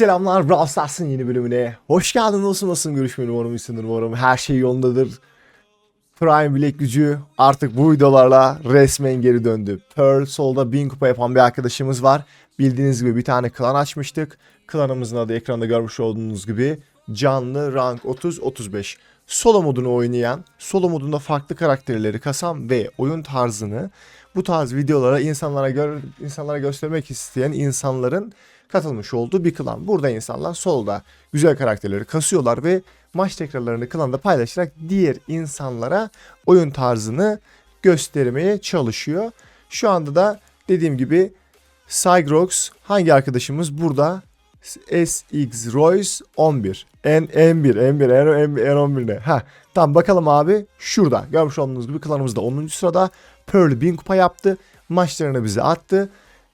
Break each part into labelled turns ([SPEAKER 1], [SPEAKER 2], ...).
[SPEAKER 1] Selamlar Brawl Stars'ın yeni bölümüne. Hoş geldin olsun nasılsın görüşmeyi umarım iyisindir umarım her şey yolundadır. Prime bilek gücü artık bu videolarla resmen geri döndü. Pearl solda 1000 kupa yapan bir arkadaşımız var. Bildiğiniz gibi bir tane klan açmıştık. Klanımızın adı ekranda görmüş olduğunuz gibi canlı rank 30-35. Solo modunu oynayan, solo modunda farklı karakterleri kasan ve oyun tarzını bu tarz videolara insanlara gör, insanlara göstermek isteyen insanların katılmış olduğu bir klan. Burada insanlar solda güzel karakterleri kasıyorlar ve maç tekrarlarını klanda paylaşarak diğer insanlara oyun tarzını göstermeye çalışıyor. Şu anda da dediğim gibi Cygrox hangi arkadaşımız burada? SX Royce 11. N N1, N1, N, N11 ne? Ha, tamam bakalım abi. Şurada görmüş olduğunuz gibi klanımızda 10. sırada. Pearl 1000 kupa yaptı. Maçlarını bize attı.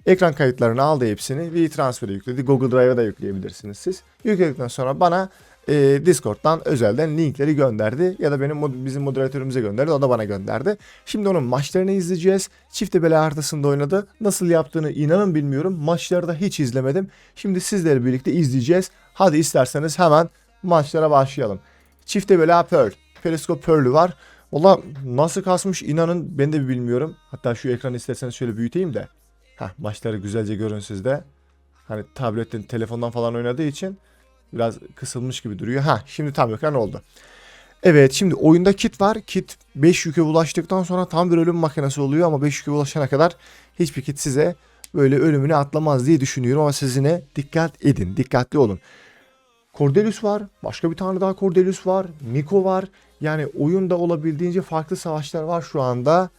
[SPEAKER 1] Ekran kayıtlarını aldı hepsini. Bir transfer'e yükledi. Google Drive'a da yükleyebilirsiniz siz. Yükledikten sonra bana e, Discord'dan özelden linkleri gönderdi. Ya da benim bizim moderatörümüze gönderdi. O da bana gönderdi. Şimdi onun maçlarını izleyeceğiz. Çifte bela haritasında oynadı. Nasıl yaptığını inanın bilmiyorum. Maçları da hiç izlemedim. Şimdi sizlerle birlikte izleyeceğiz. Hadi isterseniz hemen maçlara başlayalım. Çifte bela Pearl. Periskop Pearl'ü var. Valla nasıl kasmış inanın ben de bilmiyorum. Hatta şu ekranı isterseniz şöyle büyüteyim de. Heh, maçları güzelce görün sizde. Hani tabletten, telefondan falan oynadığı için biraz kısılmış gibi duruyor. Ha, şimdi tam ekran oldu. Evet, şimdi oyunda kit var. Kit 5 yüke ulaştıktan sonra tam bir ölüm makinesi oluyor ama 5 yüke ulaşana kadar hiçbir kit size böyle ölümünü atlamaz diye düşünüyorum ama siz yine dikkat edin, dikkatli olun. Cordelius var. Başka bir tane daha Cordelius var. Miko var. Yani oyunda olabildiğince farklı savaşlar var şu anda.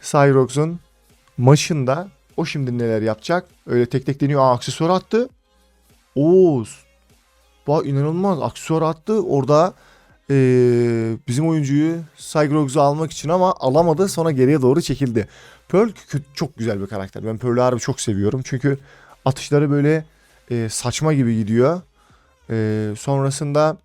[SPEAKER 1] Cyrox'un maçında. O şimdi neler yapacak? Öyle tek tek deniyor. Aa aksesuar attı. Oğuz. Bak inanılmaz. Aksesuar attı. Orada eee, bizim oyuncuyu Cygrox'u almak için ama alamadı. Sonra geriye doğru çekildi. Pearl çok güzel bir karakter. Ben Pearl'ü harbi çok seviyorum. Çünkü atışları böyle eee, saçma gibi gidiyor. Eee, sonrasında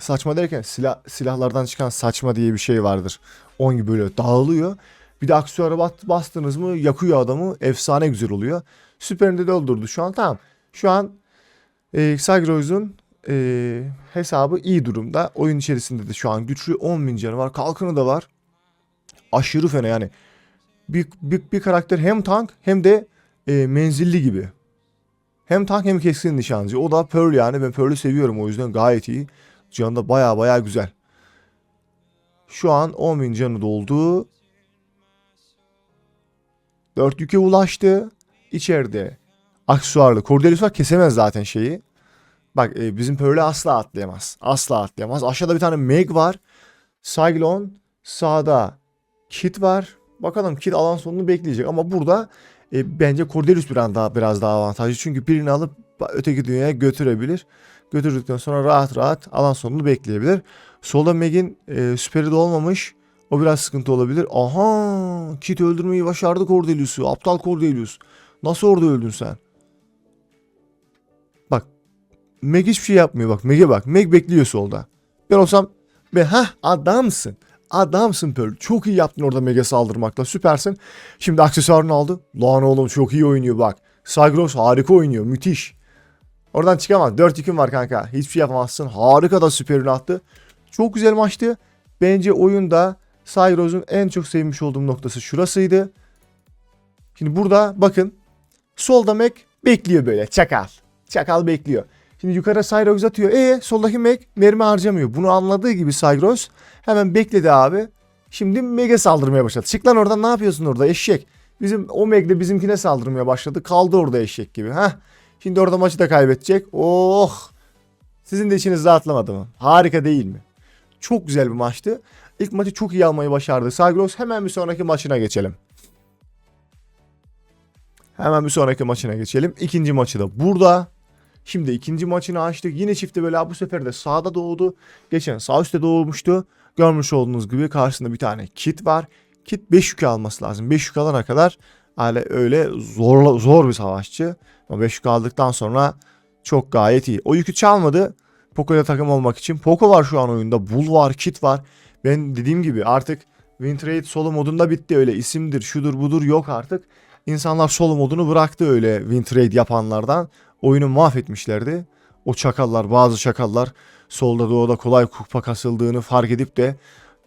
[SPEAKER 1] saçma derken silah silahlardan çıkan saçma diye bir şey vardır. 10 gibi böyle dağılıyor. Bir de bat- bastınız mı yakıyor adamı. Efsane güzel oluyor. Süperinde de öldürdü şu an. Tamam. Şu an e, Cygrox'un e, hesabı iyi durumda. Oyun içerisinde de şu an güçlü 10.000 canı var. Kalkanı da var. Aşırı fena yani. Bir, bir, bir karakter hem tank hem de e, menzilli gibi. Hem tank hem keskin nişancı. O da Pearl yani. Ben Pearl'ü seviyorum o yüzden gayet iyi. Canı da baya baya güzel. Şu an 10.000 canı doldu. 4 yüke ulaştı. İçeride aksesuarlı Cordelius var kesemez zaten şeyi. Bak e, bizim Pearl'ü asla atlayamaz. Asla atlayamaz. Aşağıda bir tane Meg var. Cyclone. Sağda Kit var. Bakalım Kit alan sonunu bekleyecek ama burada e, bence Cordelius biraz daha biraz daha avantajlı. Çünkü birini alıp öteki dünyaya götürebilir. Götürdükten sonra rahat rahat alan sonunu bekleyebilir. Solda Meg'in e, süperi de olmamış. O biraz sıkıntı olabilir. Aha! Kit öldürmeyi başardı Cordelius'u. Aptal Cordelius. Nasıl orada öldün sen? Bak. Meg hiçbir şey yapmıyor bak. Meg'e bak. Meg bekliyor solda. Ben olsam ben ha adamsın. Adamsın Pearl. Çok iyi yaptın orada Meg'e saldırmakla. Süpersin. Şimdi aksesuarını aldı. Lan oğlum çok iyi oynuyor bak. Cygross harika oynuyor. Müthiş. Oradan çıkamaz. 4 yükün var kanka. Hiçbir şey yapamazsın. Harika da süperini attı. Çok güzel maçtı. Bence oyunda Cyros'un en çok sevmiş olduğum noktası şurasıydı. Şimdi burada bakın. Solda Mac bekliyor böyle. Çakal. Çakal bekliyor. Şimdi yukarı Cyros atıyor. E soldaki Mac mermi harcamıyor. Bunu anladığı gibi Cyros hemen bekledi abi. Şimdi Meg'e saldırmaya başladı. Çık lan oradan ne yapıyorsun orada eşek. Bizim o de bizimkine saldırmaya başladı. Kaldı orada eşek gibi. Heh. Şimdi orada maçı da kaybedecek. Oh. Sizin de içiniz rahatlamadı mı? Harika değil mi? Çok güzel bir maçtı. İlk maçı çok iyi almayı başardı. Sagros hemen bir sonraki maçına geçelim. Hemen bir sonraki maçına geçelim. İkinci maçı da burada. Şimdi ikinci maçını açtık. Yine çifte böyle bu sefer de sağda doğdu. Geçen sağ üstte doğmuştu. Görmüş olduğunuz gibi karşısında bir tane kit var. Kit 5 yük alması lazım. 5 yük alana kadar hala öyle zor, zor bir savaşçı. Ama 5 yük aldıktan sonra çok gayet iyi. O yükü çalmadı. Poco'ya takım olmak için. Poco var şu an oyunda. Bull var, Kit var. Ben dediğim gibi artık Wintrade solo modunda bitti. Öyle isimdir, şudur budur yok artık. İnsanlar solo modunu bıraktı öyle Wintrade yapanlardan. oyunu mahvetmişlerdi. O çakallar bazı çakallar solda doğuda kolay kupa kasıldığını fark edip de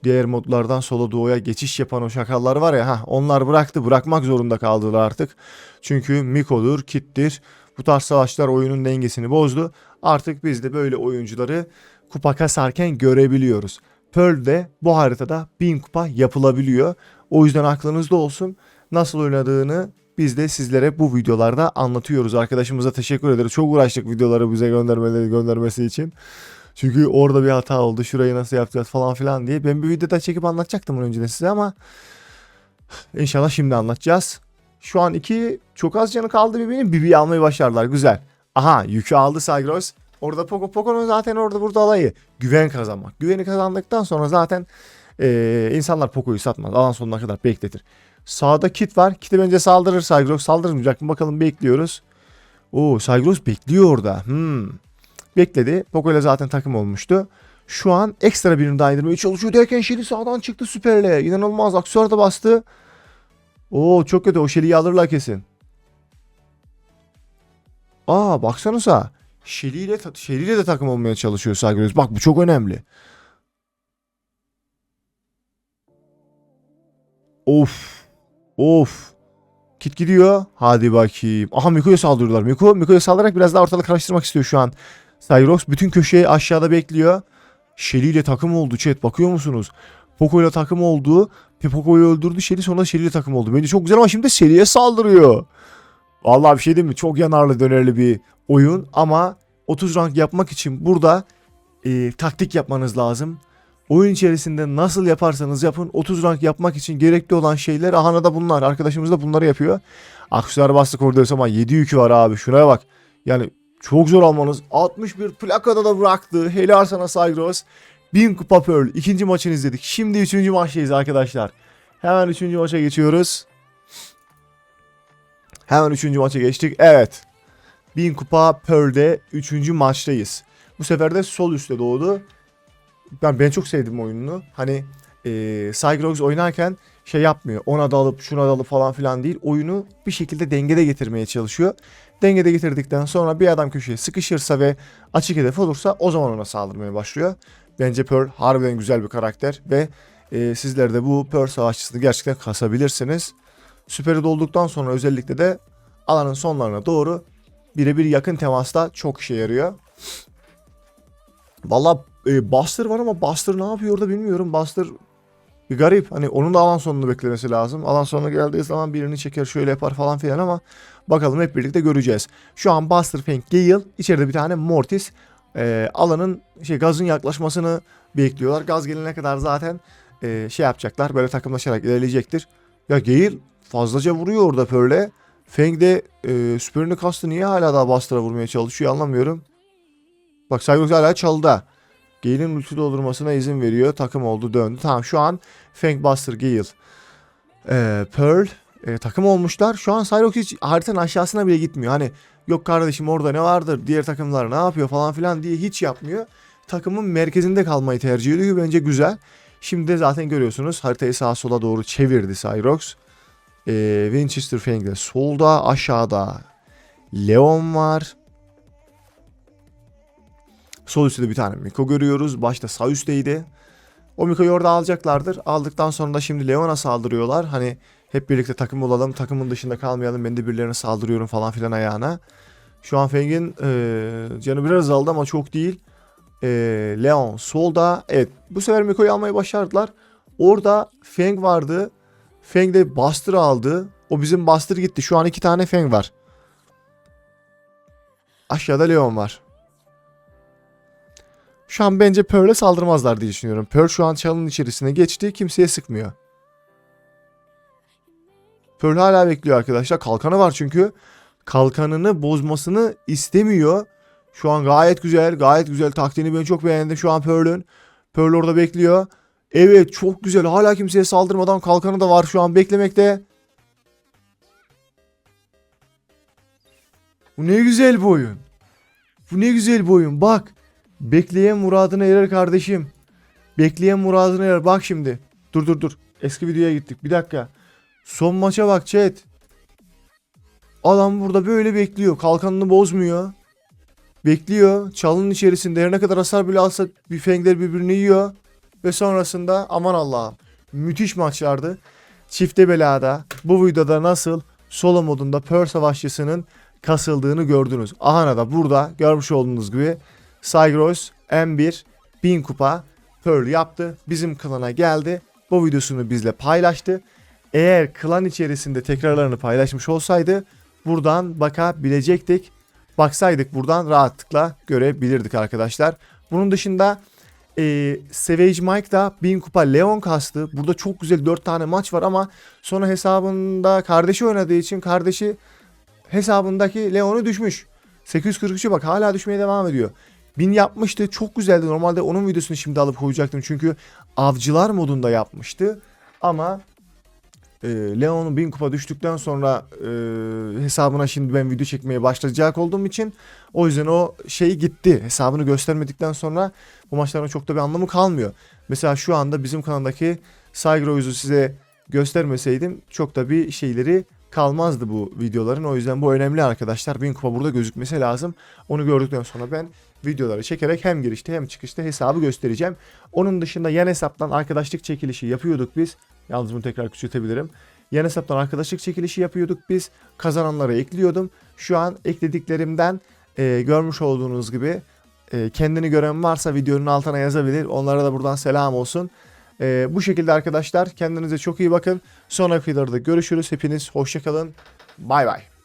[SPEAKER 1] diğer modlardan sola doğuya geçiş yapan o çakallar var ya ha onlar bıraktı bırakmak zorunda kaldılar artık. Çünkü Miko'dur, Kit'tir. Bu tarz savaşlar oyunun dengesini bozdu. Artık biz de böyle oyuncuları kupa kasarken görebiliyoruz. Pearl'de bu haritada 1000 kupa yapılabiliyor. O yüzden aklınızda olsun. Nasıl oynadığını biz de sizlere bu videolarda anlatıyoruz. Arkadaşımıza teşekkür ederiz. Çok uğraştık videoları bize göndermeleri göndermesi için. Çünkü orada bir hata oldu. Şurayı nasıl yapacağız falan filan diye. Ben bir videoda çekip anlatacaktım önceden size ama inşallah şimdi anlatacağız. Şu an iki çok az canı kaldı birbirinin. Bibi'yi almayı başardılar. Güzel. Aha yükü aldı Sagros. Orada Poco Poco'nun zaten orada burada alayı. Güven kazanmak. Güveni kazandıktan sonra zaten eee, insanlar Poco'yu satmaz. Alan sonuna kadar bekletir. Sağda Kit var. Kit'e bence saldırır Sagros. Saldırmayacak mı bakalım bekliyoruz. Oo Sagros bekliyor orada. Hmm. Bekledi. Poco ile zaten takım olmuştu. Şu an ekstra birini daha indirmeye çalışıyor derken Shelly sağdan çıktı süperle. İnanılmaz aksiyona da bastı. Oo çok kötü o Shelly'yi alırlar kesin. Aa. Shelly Shelly ile de takım olmaya çalışıyor Sagros. Bak bu çok önemli. Of. Of. Kit gidiyor. Hadi bakayım. Aha Miko'ya saldırıyorlar. Miko, Miko'ya saldırarak biraz daha ortalık karıştırmak istiyor şu an. Cyrox bütün köşeyi aşağıda bekliyor. Shelly ile takım oldu chat. Bakıyor musunuz? Poco ile takım oldu. Poco'yu öldürdü. Shelly sonra Shelly ile takım oldu. Bence çok güzel ama şimdi Shelly'e saldırıyor. Vallahi bir şey değil mi? Çok yanarlı dönerli bir oyun ama 30 rank yapmak için burada e, taktik yapmanız lazım. Oyun içerisinde nasıl yaparsanız yapın 30 rank yapmak için gerekli olan şeyler ahana da bunlar. Arkadaşımız da bunları yapıyor. Aksesuar bastık orada ama 7 yükü var abi. Şuraya bak. Yani çok zor almanız. 61 plakada da bıraktı. Helal sana Sagros. 1000 kupa Pearl. İkinci maçını izledik. Şimdi üçüncü maçtayız arkadaşlar. Hemen üçüncü maça geçiyoruz. Hemen üçüncü maça geçtik. Evet. 1000 kupa Pearl'de üçüncü maçtayız. Bu sefer de sol üstte doğdu. Ben ben çok sevdim oyununu. Hani e, Cygrox oynarken şey yapmıyor. Ona da alıp şuna da alıp falan filan değil. Oyunu bir şekilde dengede getirmeye çalışıyor. Dengede getirdikten sonra bir adam köşeye sıkışırsa ve açık hedef olursa o zaman ona saldırmaya başlıyor. Bence Pearl harbiden güzel bir karakter ve e, sizler de bu Pearl savaşçısını gerçekten kasabilirsiniz. Süperi dolduktan sonra özellikle de alanın sonlarına doğru birebir yakın temasta çok işe yarıyor. Valla e, Buster var ama Buster ne yapıyor orada bilmiyorum. Buster bir garip. Hani onun da alan sonunu beklemesi lazım. Alan sonuna geldiği zaman birini çeker şöyle yapar falan filan ama bakalım hep birlikte göreceğiz. Şu an Buster, Fang, Gale içeride bir tane Mortis. E, alanın şey gazın yaklaşmasını bekliyorlar. Gaz gelene kadar zaten e, şey yapacaklar. Böyle takımlaşarak ilerleyecektir. Ya Gale fazlaca vuruyor orada Pearl'e. Fang de e, süperini kastı niye hala daha Buster'a vurmaya çalışıyor anlamıyorum. Bak Cyberx hala çaldı. Gale'in ulti doldurmasına izin veriyor. Takım oldu döndü. Tamam şu an Fang Buster Gale. Ee, Pearl e, takım olmuşlar. Şu an Cyrox hiç haritanın aşağısına bile gitmiyor. Hani yok kardeşim orada ne vardır diğer takımlar ne yapıyor falan filan diye hiç yapmıyor. Takımın merkezinde kalmayı tercih ediyor. Bence güzel. Şimdi de zaten görüyorsunuz haritayı sağa sola doğru çevirdi Cyrox. Ee, Winchester Fang de solda aşağıda Leon var. Sol üstte bir tane Miko görüyoruz. Başta sağ üstteydi. O Miko'yu orada alacaklardır. Aldıktan sonra da şimdi Leon'a saldırıyorlar. Hani hep birlikte takım olalım. Takımın dışında kalmayalım. Ben de birilerine saldırıyorum falan filan ayağına. Şu an Feng'in eee canı biraz azaldı ama çok değil. Eee, Leon solda. Evet bu sefer Miko'yu almayı başardılar. Orada Feng vardı. Feng de Buster aldı. O bizim Buster gitti. Şu an iki tane Feng var. Aşağıda Leon var. Şu an bence Pearl'e saldırmazlar diye düşünüyorum. Pearl şu an çalının içerisine geçti. Kimseye sıkmıyor. Pearl hala bekliyor arkadaşlar. Kalkanı var çünkü. Kalkanını bozmasını istemiyor. Şu an gayet güzel. Gayet güzel. Taktiğini ben çok beğendim şu an Pearl'ün. Pearl orada bekliyor. Evet çok güzel. Hala kimseye saldırmadan kalkanı da var şu an beklemekte. Bu ne güzel bir oyun. Bu ne güzel bir oyun. Bak. Bekleyen muradına erer kardeşim. Bekleyen muradına erer. Bak şimdi. Dur dur dur. Eski videoya gittik. Bir dakika. Son maça bak chat. Adam burada böyle bekliyor. Kalkanını bozmuyor. Bekliyor. Çalının içerisinde her ne kadar hasar bile alsa bir fengler birbirini yiyor. Ve sonrasında aman Allah'ım. Müthiş maçlardı. Çifte belada bu videoda nasıl solo modunda Pearl Savaşçısının kasıldığını gördünüz. Ahana da burada görmüş olduğunuz gibi Cygros M1 1000 kupa Pearl yaptı. Bizim klana geldi. Bu videosunu bizle paylaştı. Eğer klan içerisinde tekrarlarını paylaşmış olsaydı buradan bakabilecektik. Baksaydık buradan rahatlıkla görebilirdik arkadaşlar. Bunun dışında e, Savage Mike da 1000 kupa Leon kastı. Burada çok güzel 4 tane maç var ama sonra hesabında kardeşi oynadığı için kardeşi hesabındaki Leon'u düşmüş. 843'ü bak hala düşmeye devam ediyor. 1000 yapmıştı. Çok güzeldi. Normalde onun videosunu şimdi alıp koyacaktım. Çünkü avcılar modunda yapmıştı. Ama e, Leon'un 1000 kupa düştükten sonra e, hesabına şimdi ben video çekmeye başlayacak olduğum için o yüzden o şey gitti. Hesabını göstermedikten sonra bu maçların çok da bir anlamı kalmıyor. Mesela şu anda bizim kanaldaki Cygro'yu size göstermeseydim çok da bir şeyleri kalmazdı bu videoların. O yüzden bu önemli arkadaşlar. 1000 kupa burada gözükmesi lazım. Onu gördükten sonra ben videoları çekerek hem girişte hem çıkışta hesabı göstereceğim. Onun dışında yan hesaptan arkadaşlık çekilişi yapıyorduk biz. Yalnız bunu tekrar küçültebilirim. Yan hesaptan arkadaşlık çekilişi yapıyorduk biz. Kazananları ekliyordum. Şu an eklediklerimden e, görmüş olduğunuz gibi e, kendini gören varsa videonun altına yazabilir. Onlara da buradan selam olsun. E, bu şekilde arkadaşlar kendinize çok iyi bakın. Sonraki videolarda görüşürüz. Hepiniz hoşçakalın. Bay bay.